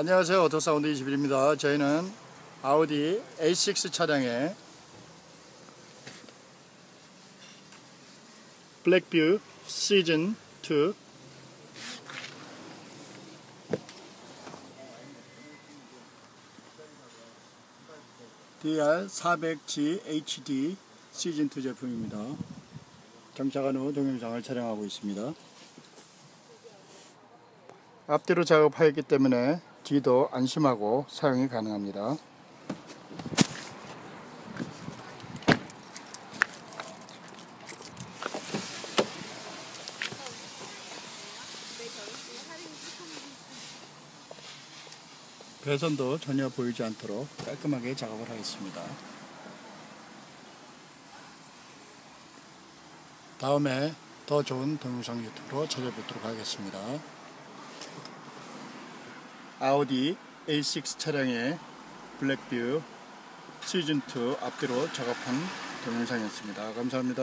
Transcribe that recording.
안녕하세요 오토사운드 21입니다 저희는 아우디 A6 차량의 블랙뷰 시즌 2 DR400G HD 시즌 2 제품입니다. 장착한 후 동영상을 촬영하고 있습니다. 앞뒤로 작업하였기 때문에 뒤도 안심하고 사용이 가능합니다. 배선도 전혀 보이지 않도록 깔끔하게 작업을 하겠습니다. 다음에 더 좋은 동영상 유튜브로 찾아뵙도록 하겠습니다. 아우디 A6 차량의 블랙뷰 시즌2 앞뒤로 작업한 동영상이었습니다. 감사합니다.